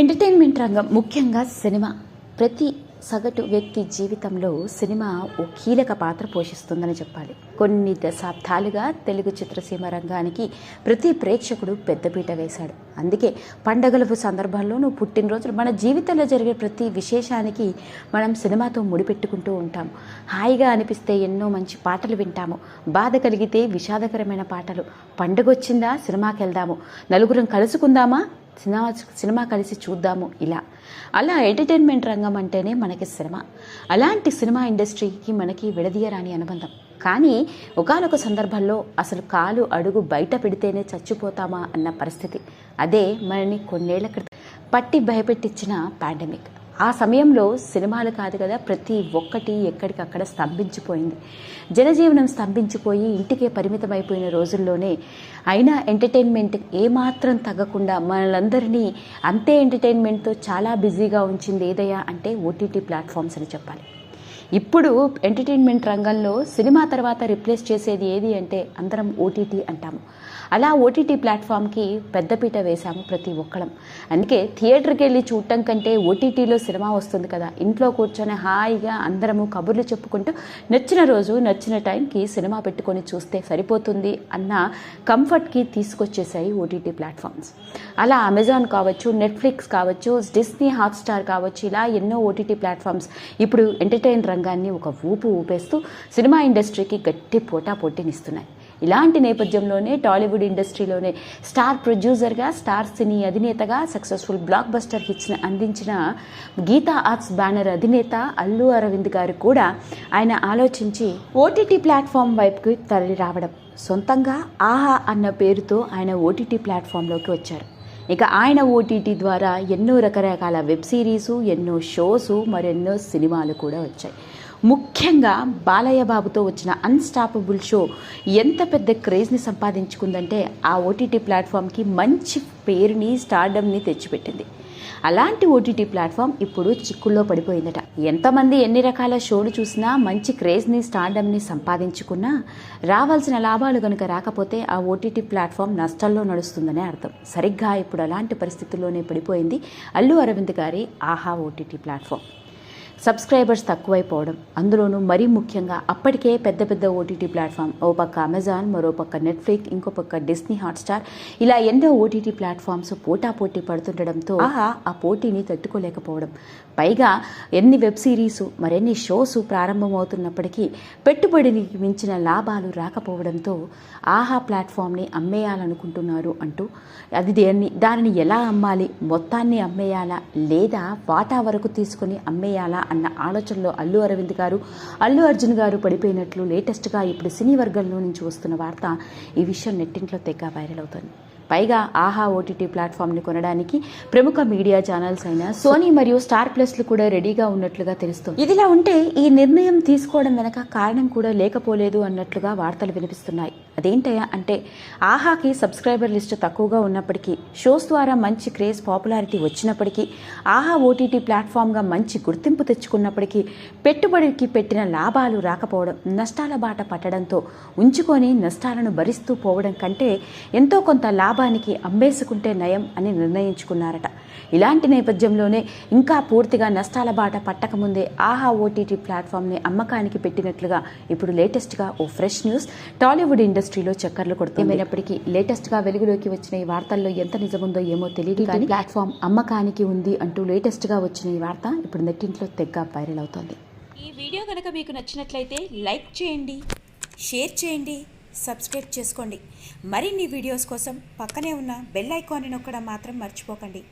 Entertainment రంగం ముఖ్యంగా cinema. ప్రతి సగటు వ్యక్తి జీవితంలో సినిమా ఓ కీలక పాత్ర పోషిస్తుందని చెప్పాలి. కొన్ని దశాబ్దాలుగా తెలుగు చిత్రసీమ రంగానికి ప్రతి ప్రేక్షకుడు పెద్దపీట వేశాడు. అందుకే పండగల సందర్భాల్లోనూ పుట్టినరోజులు మన జీవితంలో జరిగే ప్రతి విశేషానికి మనం సినిమాతో ముడిపెట్టుకుంటూ ఉంటాం. హాయిగా అనిపిస్తే ఎన్నో మంచి పాటలు వింటాము. బాధ కలిగితే విషాదకరమైన పాటలు. పండుగ వచ్చిందా సినిమాకి వెళ్దాము నలుగురం కలుసుకుందామా? సినిమా సినిమా కలిసి చూద్దాము ఇలా. అలా ఎంటర్టైన్మెంట్ రంగం అంటేనే మనకి సినిమా. అలాంటి సినిమా ఇండస్ట్రీకి మనకి విడదీయరాని అనుబంధం. కానీ ఒకనొక సందర్భంలో అసలు కాలు అడుగు బయట పెడితేనే చచ్చిపోతామా అన్న పరిస్థితి. అదే మనని కొన్నేళ్ళ క్రితం పట్టి భయపెట్టించిన పాండమిక్. ఆ సమయంలో సినిమాలు కాదు కదా ప్రతి ఒక్కటి ఎక్కడికక్కడ స్తంభించిపోయింది. జనజీవనం స్తంభించిపోయి ఇంటికే పరిమితమైపోయిన రోజుల్లోనే అయినా ఎంటర్టైన్మెంట్ ఏమాత్రం తగ్గకుండా మనలందరినీ అంతే ఎంటర్టైన్మెంట్తో చాలా బిజీగా ఉంచింది ఏదయ్యా అంటే ఓటీటీ ప్లాట్ఫామ్స్ అని చెప్పాలి. ఇప్పుడు ఎంటర్టైన్మెంట్ రంగంలో సినిమా తర్వాత రిప్లేస్ చేసేది ఏది అంటే అందరం ఓటీటీ అంటాము. అలా ఓటీటీ ప్లాట్ఫామ్కి పెద్దపీట వేశాము ప్రతి ఒక్కరం అందుకే థియేటర్కి వెళ్ళి చూడటం కంటే ఓటీటీలో సినిమా వస్తుంది కదా ఇంట్లో కూర్చొని హాయిగా అందరము కబుర్లు చెప్పుకుంటూ నచ్చిన రోజు నచ్చిన టైంకి సినిమా పెట్టుకొని చూస్తే సరిపోతుంది అన్న కంఫర్ట్కి తీసుకొచ్చేసాయి ఓటీటీ ప్లాట్ఫామ్స్ అలా అమెజాన్ కావచ్చు నెట్ఫ్లిక్స్ కావచ్చు డిస్నీ హాట్స్టార్ కావచ్చు ఇలా ఎన్నో ఓటీటీ ప్లాట్ఫామ్స్ ఇప్పుడు ఎంటర్టైన్ రంగాన్ని ఒక ఊపు ఊపేస్తూ సినిమా ఇండస్ట్రీకి గట్టి పోటా పోటీనిస్తున్నాయి. ఇలాంటి నేపథ్యంలోనే టాలీవుడ్ ఇండస్ట్రీలోనే స్టార్ ప్రొడ్యూసర్గా స్టార్ సినీ అధినేతగా సక్సెస్ఫుల్ బ్లాక్ బస్టర్ హిట్స్ని అందించిన గీతా ఆర్ట్స్ బ్యానర్ అధినేత అల్లు అరవింద్ గారు కూడా ఆయన ఆలోచించి ఓటీటీ ప్లాట్ఫామ్ వైపుకి తరలి రావడం సొంతంగా ఆహా అన్న పేరుతో ఆయన ఓటీటీ ప్లాట్ఫామ్లోకి వచ్చారు. ఇక ఆయన ఓటీటీ ద్వారా ఎన్నో రకరకాల వెబ్ సిరీసు ఎన్నో షోసు మరెన్నో సినిమాలు కూడా వచ్చాయి. ముఖ్యంగా బాలయ్య బాబుతో వచ్చిన అన్స్టాపబుల్ షో ఎంత పెద్ద క్రేజ్ని సంపాదించుకుందంటే ఆ ఓటీటీ ప్లాట్ఫామ్కి మంచి పేరుని స్టార్డమ్ని తెచ్చిపెట్టింది. అలాంటి ఓటీటీ ప్లాట్ఫామ్ ఇప్పుడు చిక్కుల్లో పడిపోయిందట. ఎంతమంది ఎన్ని రకాల షోలు చూసినా మంచి క్రేజ్ని స్టాండమ్ని సంపాదించుకున్నా రావాల్సిన లాభాలు కనుక రాకపోతే ఆ ఓటీటీ ప్లాట్ఫామ్ నష్టాల్లో నడుస్తుందనే అర్థం. సరిగ్గా ఇప్పుడు అలాంటి పరిస్థితుల్లోనే పడిపోయింది అల్లు అరవింద్ గారి ఆహా ఓటీటీ ప్లాట్ఫామ్ సబ్స్క్రైబర్స్ తక్కువైపోవడం. అందులోనూ మరీ ముఖ్యంగా అప్పటికే పెద్ద పెద్ద ఓటీటీ ప్లాట్ఫామ్ ఓ పక్క అమెజాన్ మరో పక్క నెట్ఫ్లిక్స్ ఇంకో పక్క డిస్నీ హాట్స్టార్ ఇలా ఎన్నో ఓటీటీ ప్లాట్ఫామ్స్ పోటాపోటీ పడుతుండడంతో ఆహా. ఆ పోటీని తట్టుకోలేకపోవడం. పైగా ఎన్ని వెబ్ సిరీస్ మరెన్ని షోస్ ప్రారంభమవుతున్నప్పటికీ పెట్టుబడికి మించిన లాభాలు రాకపోవడంతో ఆహా ప్లాట్ఫామ్ని అమ్మేయాలనుకుంటున్నారు అంటూ అది దేన్ని దానిని ఎలా అమ్మాలి మొత్తాన్ని అమ్మేయాలా లేదా వాటా వరకు తీసుకొని అమ్మేయాలా అన్న ఆలోచనలో అల్లు అరవింద్ గారు అల్లు అర్జున్ గారు పడిపోయినట్లు లేటెస్ట్గా ఇప్పుడు సినీ వర్గంలో నుంచి వస్తున్న వార్త ఈ విషయం నెట్టింట్లో తెగ వైరల్ అవుతుంది. పైగా ఆహా ఓటీటీ ప్లాట్ఫామ్ని కొనడానికి ప్రముఖ మీడియా ఛానల్స్ అయిన సోనీ మరియు స్టార్ ప్లస్లు కూడా రెడీగా ఉన్నట్లుగా తెలుస్తుంది. ఇదిలా ఉంటే ఈ నిర్ణయం తీసుకోవడం వెనక కారణం కూడా లేకపోలేదు అన్నట్లుగా వార్తలు వినిపిస్తున్నాయి. అదేంటయ్యా అంటే ఆహాకి సబ్స్క్రైబర్ లిస్ట్ తక్కువగా ఉన్నప్పటికీ షోస్ ద్వారా మంచి క్రేజ్ పాపులారిటీ వచ్చినప్పటికీ ఆహా ఓటీటీ ప్లాట్ఫామ్గా మంచి గుర్తింపు తెచ్చుకున్నప్పటికీ పెట్టుబడికి పెట్టిన లాభాలు రాకపోవడం నష్టాల బాట పట్టడంతో ఉంచుకొని నష్టాలను భరిస్తూ పోవడం కంటే ఎంతో కొంత లాభానికి అమ్మేసుకుంటే నయం అని నిర్ణయించుకున్నారట. ఇలాంటి నేపథ్యంలోనే ఇంకా పూర్తిగా నష్టాల బాట పట్టకముందే ఆహా ఓటీటీ ప్లాట్ఫామ్ని అమ్మకానికి పెట్టినట్లుగా ఇప్పుడు లేటెస్ట్గా ఓ ఫ్రెష్ న్యూస్ టాలీవుడ్ ఇండస్ట్రీలో చక్కర్లు కొడుతున్నప్పటికీ లేటెస్ట్గా వెలుగులోకి వచ్చిన ఈ వార్తల్లో ఎంత నిజముందో ఏమో తెలియదు కానీ ప్లాట్ఫామ్ అమ్మకానికి ఉంది అంటూ లేటెస్ట్గా వచ్చిన ఈ వార్త ఇప్పుడు నెట్టింట్లో తెగ్గ వైరల్ అవుతోంది. ఈ వీడియో కనుక మీకు నచ్చినట్లయితే లైక్ చేయండి షేర్ చేయండి సబ్స్క్రైబ్ చేసుకోండి. మరిన్ని వీడియోస్ కోసం పక్కనే ఉన్న బెల్ ఐకాన్ని నొక్కడం మాత్రం మర్చిపోకండి.